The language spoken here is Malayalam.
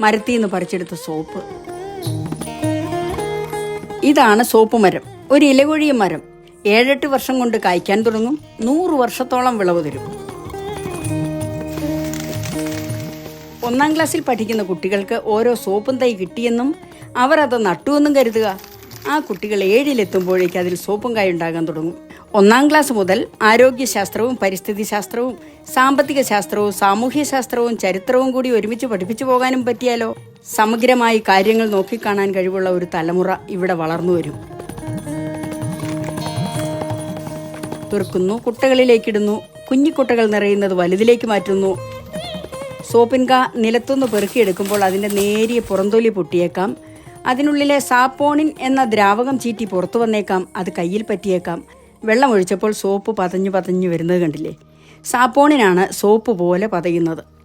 മരത്തിൽ നിന്ന് പറിച്ചെടുത്ത സോപ്പ്. ഇതാണ് സോപ്പ് മരം. ഒരു ഇലകൊഴിയ മരം. ഏഴെട്ട് വർഷം കൊണ്ട് കായ്ക്കാൻ തുടങ്ങും. നൂറ് വർഷത്തോളം വിളവ് തരും. ഒന്നാം ക്ലാസ്സിൽ പഠിക്കുന്ന കുട്ടികൾക്ക് ഓരോ സോപ്പും തൈ കിട്ടിയെന്നും അവർ അത് നട്ടുവെന്നും കരുതുക. ആ കുട്ടികൾ ഏഴിലെത്തുമ്പോഴേക്ക് അതിൽ സോപ്പും കായ ഉണ്ടാകാൻ തുടങ്ങും. ഒന്നാം ക്ലാസ് മുതൽ ആരോഗ്യശാസ്ത്രവും പരിസ്ഥിതി ശാസ്ത്രവും സാമ്പത്തിക ശാസ്ത്രവും സാമൂഹ്യ ശാസ്ത്രവും ചരിത്രവും കൂടി ഒരുമിച്ച് പഠിപ്പിച്ചു പോകാനും പറ്റിയാലോ? സമഗ്രമായി കാര്യങ്ങൾ നോക്കിക്കാണാൻ കഴിവുള്ള ഒരു തലമുറ ഇവിടെ വളർന്നു വരും. തുറക്കുന്നു കുട്ടകളിലേക്കിടുന്നു. കുഞ്ഞിക്കുട്ടകൾ നിറയുന്നത് വലുതിലേക്ക് മാറ്റുന്നു. സോപ്പിൻക നിലത്തുനിന്ന് പെറുക്കിയെടുക്കുമ്പോൾ അതിന്റെ നേരിയ പുറന്തൊലി പൊട്ടിയേക്കാം. അതിനുള്ളിലെ സാപ്പോണിൻ എന്ന ദ്രാവകം ചീറ്റി പുറത്തു വന്നേക്കാം. അത് കയ്യിൽ പറ്റിയേക്കാം. വെള്ളം ഒഴിച്ചപ്പോൾ സോപ്പ് പതഞ്ഞു പതഞ്ഞു വരുന്നത് കണ്ടില്ലേ? സാപ്പോണിനാണ് സോപ്പ് പോലെ പതയുന്നത്.